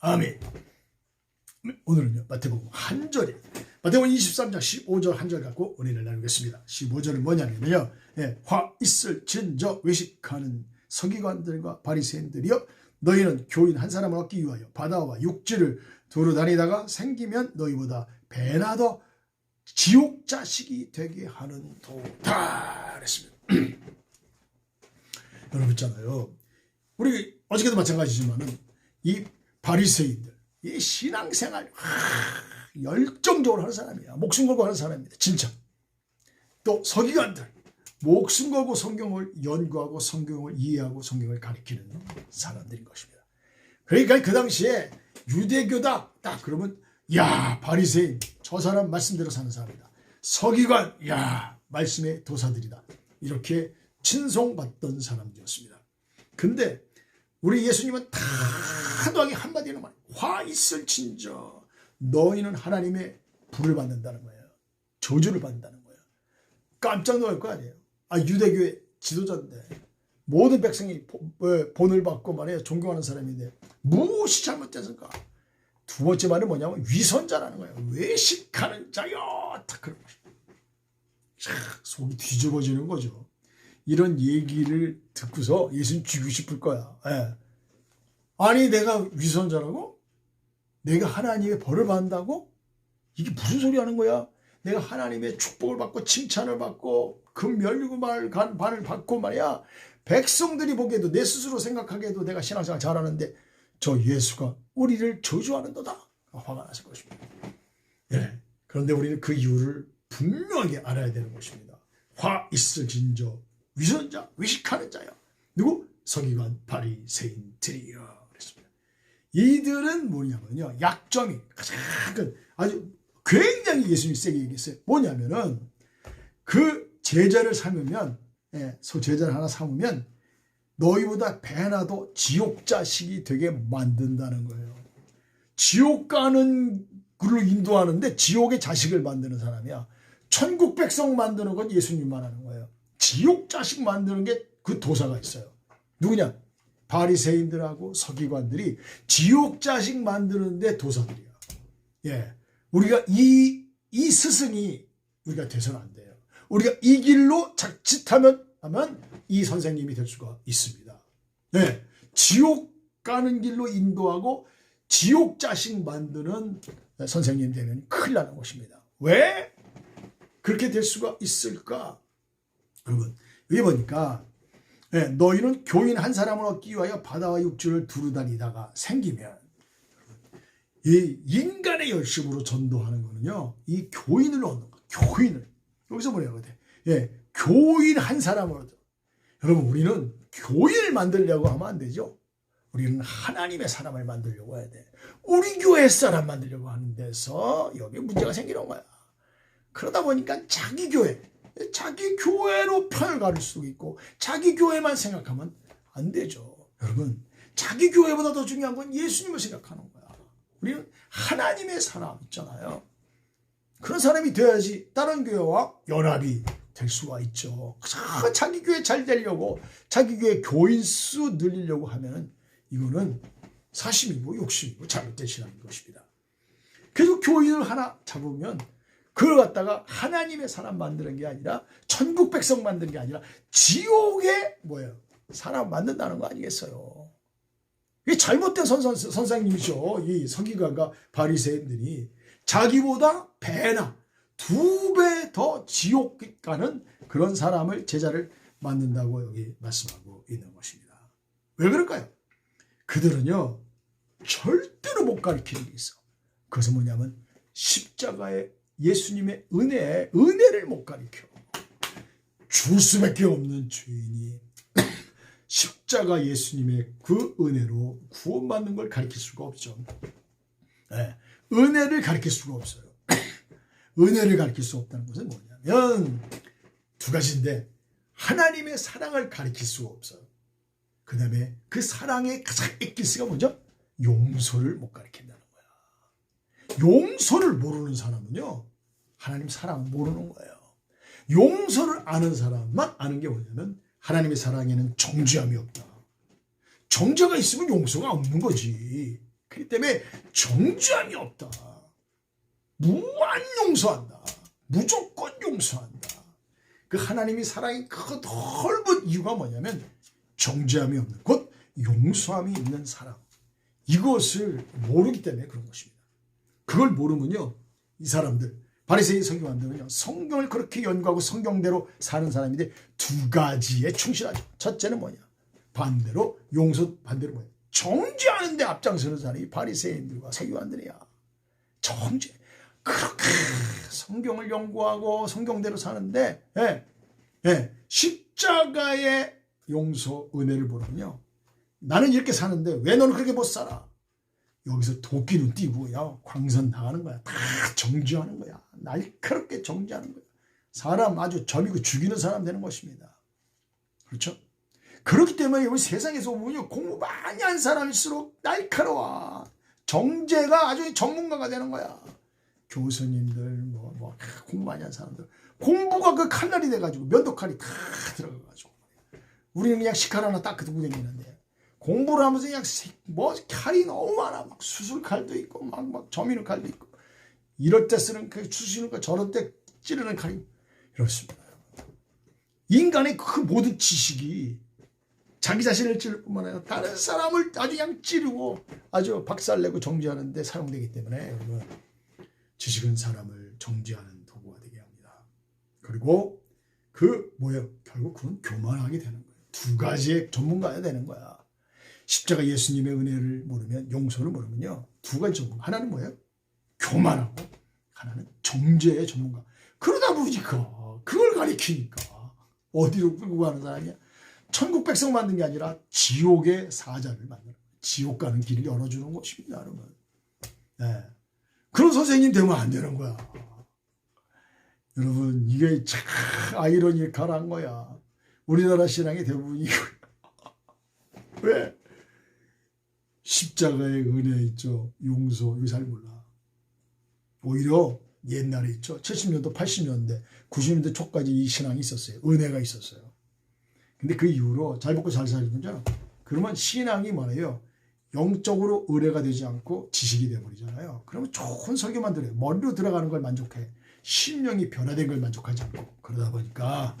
아멘. 오늘은요 마태복음 한 절에 마태복음 23장 15절 한 절 갖고 은혜를 나누겠습니다. 15절은 뭐냐면요. 예, 화 있을 진저 외식하는 서기관들과 바리새인들이여 너희는 교인 한 사람을 얻기 위하여 바다와 육지를 두루 다니다가 생기면 너희보다 배나 더 지옥 자식이 되게 하는 도다 그랬습니다. 여러분 있잖아요. 우리 어저께도 마찬가지지만은 이 바리새인들 이 신앙생활 하, 열정적으로 하는 사람이야. 목숨 걸고 하는 사람입니다. 진짜. 또 서기관들 목숨 걸고 성경을 연구하고 성경을 이해하고 성경을 가리키는 사람들인 것입니다. 그러니까 그 당시에 유대교다 딱 그러면 야 바리새인 저 사람 말씀대로 사는 사람이다. 서기관 야 말씀의 도사들이다. 이렇게 친송받던 사람들이었습니다. 근데 우리 예수님은 단호하게 한마디로 말. 화 있을 진저 너희는 하나님의 불을 받는다는 거예요. 저주를 받는다는 거예요. 깜짝 놀랄 거 아니에요. 아 유대교의 지도자인데 모든 백성이 보- 어, 본을 받고 말이에요. 존경하는 사람인데 무엇이 잘못됐을까? 두 번째 말은 뭐냐면 위선자라는 거예요. 외식하는 자여. 딱 그런. 참, 속이 뒤집어지는 거죠. 이런 얘기를 듣고서 예수님 죽이고 싶을 거야. 예. 아니 내가 위선자라고? 내가 하나님의 벌을 받는다고? 이게 무슨 소리 하는 거야? 내가 하나님의 축복을 받고 칭찬을 받고 금 열리고 말간 반을 받고 말이야. 백성들이 보기에도 내 스스로 생각하기에도 내가 신앙생활 잘하는데 저 예수가 우리를 저주하는 도다. 화가 났을 것입니다. 예. 그런데 우리는 그 이유를 분명하게 알아야 되는 것입니다. 화 있을 진저 위선자 위식하는 자야. 누구? 서기관 바리새인들이여 그랬습니다. 이들은 뭐냐면요 약점이 가장 큰 아주 굉장히 예수님이 세게 얘기했어요. 뭐냐면은 그 제자를 삼으면 예, 소 제자를 하나 삼으면 너희보다 배나도 지옥 자식이 되게 만든다는 거예요. 지옥 가는 글로 인도하는데 지옥의 자식을 만드는 사람이야. 천국 백성 만드는 건 예수님 말하는 거예요. 지옥 자식 만드는 게 그 도사가 있어요. 누구냐? 바리새인들하고 서기관들이 지옥 자식 만드는데 도사들이야. 예, 우리가 이 이 스승이 우리가 돼서는 안 돼요. 우리가 이 길로 자칫하면 하면 이 선생님이 될 수가 있습니다. 예, 지옥 가는 길로 인도하고 지옥 자식 만드는 선생님 되면 큰일 나는 것입니다. 왜 그렇게 될 수가 있을까? 여러분, 여기 보니까 예, 너희는 교인 한 사람을 얻기 위하여 바다와 육지를 두루다니다가 생기면 이 인간의 열심으로 전도하는 거는요, 이 교인을 얻는 거, 교인을 여기서 뭐라고 돼? 예, 교인 한 사람을 얻어. 여러분, 우리는 교인을 만들려고 하면 안 되죠. 우리는 하나님의 사람을 만들려고 해야 돼. 우리 교회 사람 만들려고 하는 데서 여기 문제가 생기는 거야. 그러다 보니까 자기 교회, 자기 교회로 편을 가를 수도 있고 자기 교회만 생각하면 안 되죠. 여러분, 자기 교회보다 더 중요한 건 예수님을 생각하는 거야. 우리는 하나님의 사람 있잖아요. 그런 사람이 돼야지 다른 교회와 연합이 될 수가 있죠. 자, 자기 교회 잘 되려고 자기 교회 교인 수 늘리려고 하면은 이거는 사심이고 욕심이고 잘못된 신앙인 것입니다. 그래서 교인을 하나 잡으면 그걸 갖다가 하나님의 사람 만드는 게 아니라 천국 백성 만드는 게 아니라 지옥의 뭐예요? 사람 만든다는 거 아니겠어요? 이게 잘못된 선선, 선생님이죠. 이 서기관과 바리새인들이 자기보다 배나 두 배 더 지옥 가는 그런 사람을 제자를 만든다고 여기 말씀하고 있는 것입니다. 왜 그럴까요? 그들은요 절대로 못 가르치는 게 있어. 그것은 뭐냐면 십자가의 예수님의 은혜, 은혜를 못 가르쳐. 줄 수밖에 없는 죄인이 십자가 예수님의 그 은혜로 구원받는 걸 가르칠 수가 없죠. 네, 은혜를 가르칠 수가 없어요. 은혜를 가르칠 수 없다는 것은 뭐냐면 두 가지인데 하나님의 사랑을 가르칠 수가 없어요. 그 다음에 그 사랑의 가장 액기스가 뭐죠? 용서를 못 가르친다는 거야. 용서를 모르는 사람은요, 하나님 사랑 모르는 거예요. 용서를 아는 사람만 아는 게 뭐냐면 하나님의 사랑에는 정죄함이 없다. 정죄가 있으면 용서가 없는 거지. 그렇기 때문에 정죄함이 없다. 무한 용서한다. 무조건 용서한다. 그 하나님이 사랑이 그 넓은 이유가 뭐냐면 정죄함이 없는 곧 용서함이 있는 사랑. 이것을 모르기 때문에 그런 것입니다. 그걸 모르면요. 이 사람들 바리새인 성경관들은요. 성경을 그렇게 연구하고 성경대로 사는 사람인데 두 가지에 충실하죠. 첫째는 뭐냐? 반대로 용서 반대로 뭐냐? 정죄하는데 앞장서는 사람이 바리새인들과 서기관들이야. 정죄. 그렇게 성경을 연구하고 성경대로 사는데 예, 예, 십자가의 용서 은혜를 보면요. 나는 이렇게 사는데 왜 너는 그렇게 못 살아? 여기서 도끼는 띄고 야 광선 나가는 거야. 다 정지하는 거야. 날카롭게 정지하는 거야. 사람 아주 점이고 죽이는 사람 되는 것입니다. 그렇죠? 그렇기 때문에 우리 세상에서 보면요. 공부 많이 한 사람일수록 날카로워. 정제가 아주 전문가가 되는 거야. 교수님들, 뭐, 뭐, 공부 많이 한 사람들. 공부가 그 칼날이 돼가지고, 면도칼이 다 들어가가지고. 우리는 그냥 식칼 하나 딱 들고 다니는데. 공부를 하면서 그냥 세- 뭐 칼이 너무 많아. 막 수술 칼도 있고, 막, 막 점이는 칼도 있고. 이럴 때 쓰는 그 추시는 거, 저럴 때 찌르는 칼이 이렇습니다. 인간의 그 모든 지식이 자기 자신을 찌를 뿐만 아니라 다른 사람을 아주 그냥 찌르고 아주 박살내고 정지하는데 사용되기 때문에 여러분 지식은 사람을 정지하는 도구가 되게 합니다. 그리고 그 뭐예요? 결국 그건 교만하게 되는 거예요. 두 가지의 전문가야 되는 거야. 십자가 예수님의 은혜를 모르면 용서를 모르면요 두 가지 전문가 하나는 뭐예요? 교만하고 하나는 정죄의 전문가. 그러다 보니까 그걸 가리키니까 어디로 끌고 가는 사람이야? 천국 백성 만든 게 아니라 지옥의 사자를 만드는. 지옥 가는 길을 열어주는 것입니다, 여러분. 네. 그런 선생님 되면 안 되는 거야. 여러분, 이게 참 아이러니컬한 거야. 우리나라 신앙의 대부분이 왜? 십자가의 은혜 있죠. 용서, 이거 잘 몰라. 오히려 옛날에 있죠. 70년도, 80년대, 90년대 초까지 이 신앙이 있었어요. 은혜가 있었어요. 근데 그 이후로 잘 먹고 잘 살면요. 그러면 신앙이 뭐래요? 영적으로 의뢰가 되지 않고 지식이 돼버리잖아요. 그러면 좋은 설교만 들어요. 머리로 들어가는 걸 만족해. 심령이 변화된 걸 만족하지 않고 그러다 보니까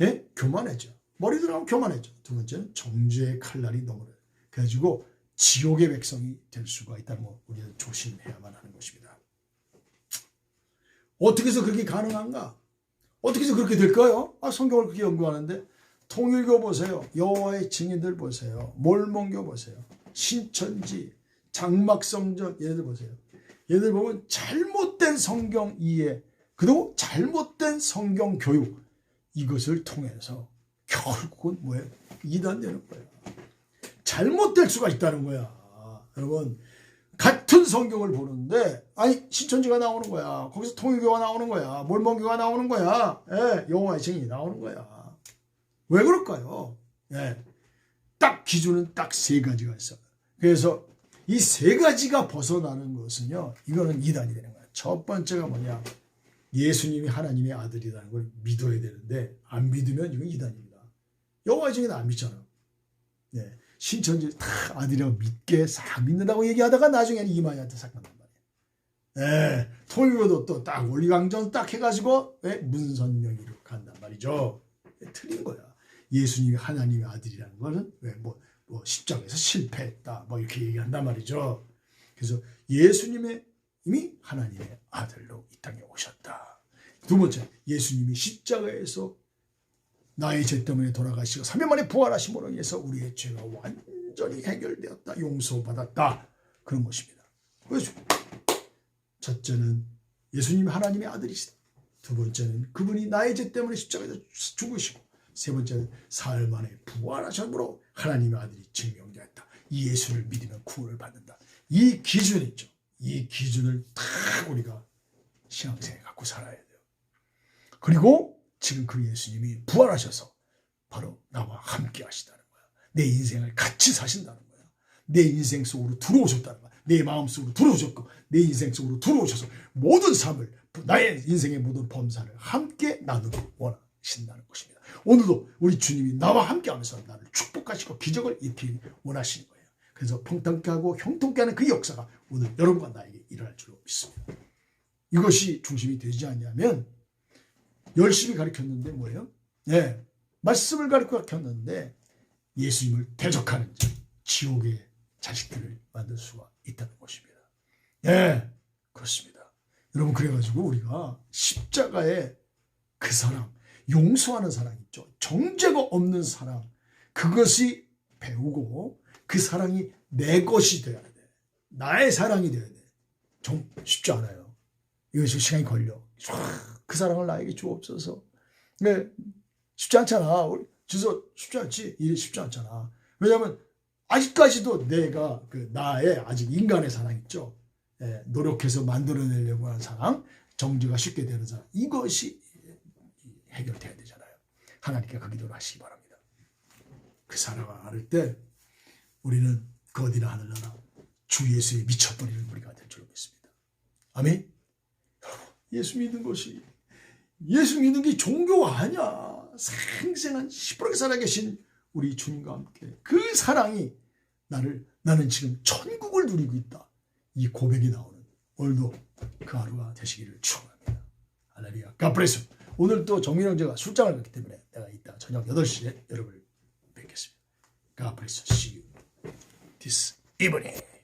예? 교만해져. 머리 들어가면 교만해져. 두 번째는 정죄의 칼날이 너무래. 그래가지고 지옥의 백성이 될 수가 있다는 거 우리는 조심해야만 하는 것입니다. 어떻게 해서 그렇게 가능한가? 어떻게 해서 그렇게 될까요? 아, 성경을 그렇게 연구하는데 통일교 보세요. 여호와의 증인들 보세요. 몰몬교 보세요. 신천지, 장막성전 얘네들 보세요. 얘네들 보면 잘못된 성경 이해 그리고 잘못된 성경 교육 이것을 통해서 결국은 뭐예요? 이단되는 거예요. 잘못될 수가 있다는 거야. 여러분 같은 성경을 보는데 아니 신천지가 나오는 거야. 거기서 통일교가 나오는 거야. 몰몬교가 나오는 거야. 예, 여호와의 증인이 나오는 거야. 왜 그럴까요? 예. 딱 기준은 딱 세 가지가 있어. 그래서 이 세 가지가 벗어나는 것은요, 이거는 이단이 되는 거야. 첫 번째가 뭐냐? 예수님이 하나님의 아들이라는 걸 믿어야 되는데, 안 믿으면 이건 이단입니다. 여호와 중에는 안 믿잖아. 네. 신천지 다 아들이라고 믿게 싹 믿는다고 얘기하다가 나중에는 이만희한테 싹 만난 말이에요. 네. 통일교도 또 딱 원리강전 딱 해가지고, 왜? 문선명이로 간단 말이죠. 틀린 거야. 예수님이 하나님의 아들이라는 거는 왜 뭐 뭐 십자가에서 실패했다 뭐 이렇게 얘기한단 말이죠. 그래서 예수님의 이미 하나님의 아들로 이 땅에 오셨다. 두 번째, 예수님이 십자가에서 나의 죄 때문에 돌아가시고 3년 만에 부활하심으로 인해서 우리의 죄가 완전히 해결되었다. 용서받았다. 그런 것입니다. 그래서 첫째는 예수님이 하나님의 아들이시다. 두 번째는 그분이 나의 죄 때문에 십자가에서 죽으시고 세 번째는 사흘 만에 부활하심으로 하나님의 아들이 증명되었다. 이 예수를 믿으면 구원을 받는다. 이 기준 있죠. 이 기준을 다 우리가 신앙생에 갖고 살아야 돼요. 그리고 지금 그 예수님이 부활하셔서 바로 나와 함께 하시다는 거야. 내 인생을 같이 사신다는 거야. 내 인생 속으로 들어오셨다는 거야. 내 마음 속으로 들어오셨고 내 인생 속으로 들어오셔서 모든 삶을 나의 인생의 모든 범사를 함께 나누기 원하신다는 것입니다. 오늘도 우리 주님이 나와 함께 하면서 나를 축복하시고 기적을 일으키기 원하시는 거예요. 그래서 평탄케 하고 형통케 하는 그 역사가 오늘 여러분과 나에게 일어날 줄로 믿습니다. 이것이 중심이 되지 않냐면 열심히 가르쳤는데 뭐예요? 예, 말씀을 가르쳤는데 예수님을 대적하는 자, 지옥의 자식들을 만들 수가 있다는 것입니다. 예, 그렇습니다. 여러분 그래가지고 우리가 십자가의 그 사랑, 용서하는 사랑 있죠. 정죄가 없는 사랑, 그것이 배우고 그 사랑이 내 것이 돼야 돼. 나의 사랑이 돼야 돼. 좀 쉽지 않아요. 이것이 시간이 걸려. 촤, 그 사랑을 나에게 주옵소서. 네, 쉽지 않잖아. 주소 쉽지 않지. 일이 쉽지 않잖아. 왜냐하면 아직까지도 내가 그 나의 아직 인간의 사랑 있죠. 예, 노력해서 만들어내려고 하는 사랑, 정죄가 쉽게 되는 사랑. 이것이 해결돼야 되잖아요. 하나님께 그 기도를 하시기 바랍니다. 그 사랑을 알을 때 우리는 그 어디나 하늘나라 주 예수의 미쳐버리는 우리가 될 줄로 믿습니다. 아멘. 예수 믿는 것이 예수 믿는 게 종교가 아니야. 생생한 시퍼렇게 살아계신 우리 주님과 함께 그 사랑이 나를 나는 지금 천국을 누리고 있다. 이 고백이 나오는 오늘도 그 하루가 되시기를 축원합니다. 할렐루야. 가브레스. 오늘 또 정민 형제가 술장을 갔기 때문에 내가 이따 저녁 8시에 여러분을 뵙겠습니다. 가브레스. See you this evening.